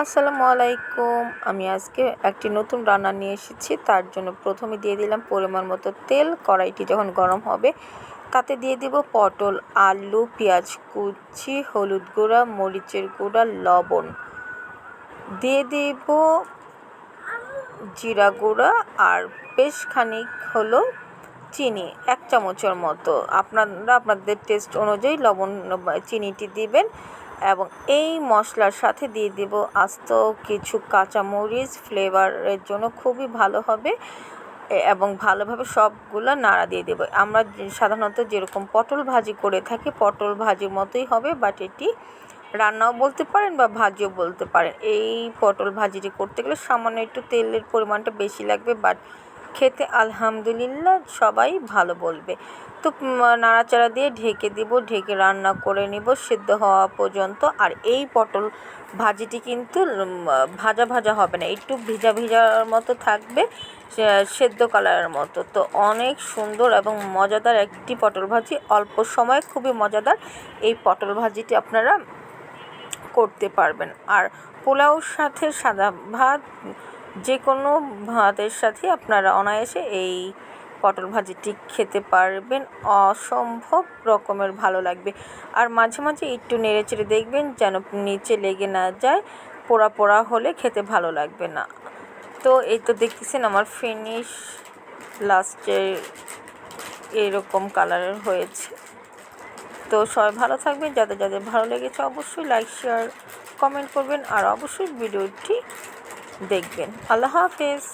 আসসালামু আলাইকুম। আমি আজকে একটি নতুন রান্না নিয়ে এসেছি। তার জন্য প্রথমে দিয়ে দিলাম পরিমাণ মতো তেল। কড়াইটি যখন গরম হবে, তাতে দিয়ে দিব পটল, আলু, পেঁয়াজ কুচি, হলুদ গুঁড়া, মরিচের গুঁড়া, লবণ। দিয়ে দিব জিরা গুঁড়া আর বেশ খানিক হলো চিনি, এক চামচের মতো। আপনারা আপনাদের টেস্ট অনুযায়ী লবণ, চিনিটি দিবেন এবং এই মশলার সাথে দিয়ে দিব আস্ত কিছু কাঁচামরিচ ফ্লেভারের জন্য খুবই ভালো হবে এবং ভালোভাবে সবগুলো নাড়া দিয়ে দেবো। আমরা সাধারণত যেরকম পটল ভাজি করে থাকি, পটল ভাজির মতোই হবে বাট এটি রান্নাও বলতে পারেন বা ভাজিও বলতে পারেন। এই পটল ভাজিটি করতে গেলে সামান্য একটু তেলের পরিমাণটা বেশি লাগবে বাট খেতে আলহামদুলিল্লাহ সবাই ভালো বলবে। তো নাড়াচাড়া দিয়ে ঢেকে দিব, ঢেকে রান্না করে নিব সিদ্ধ হওয়া পর্যন্ত। আর এই পটল ভাজিটি কিন্তু ভাজা ভাজা হবে না, একটু ভিজা ভিজার মতো থাকবে সেদ্ধ কালারের মতো। তো অনেক সুন্দর এবং মজাদার একটি পটল ভাজি, অল্প সময়ে খুবই মজাদার এই পটল ভাজিটি আপনারা করতে পারবেন। আর পোলাওর সাথে সাদা ভাত যে কোনো ভাতের সাথে আপনারা অনায়াসে এই পটল ভাজিটি খেতে পারবেন। অসম্ভব রকমের ভালো লাগবে। আর মাঝে মাঝে একটু নেড়ে চেড়ে দেখবেন যেন নিচে লেগে না যায়, পোড়া পোড়া হলে খেতে ভালো লাগবে না। তো এই তো দেখতেছেন আমার ফিনিশ লাস্টে এরকম কালারের হয়েছে। তো সবাই ভালো থাকবেন। যাদের যাদের ভালো লেগেছে অবশ্যই লাইক শেয়ার কমেন্ট করবেন। আর অবশ্যই ভিডিওটি দেখবেন। আল্লাহ হাফেজ।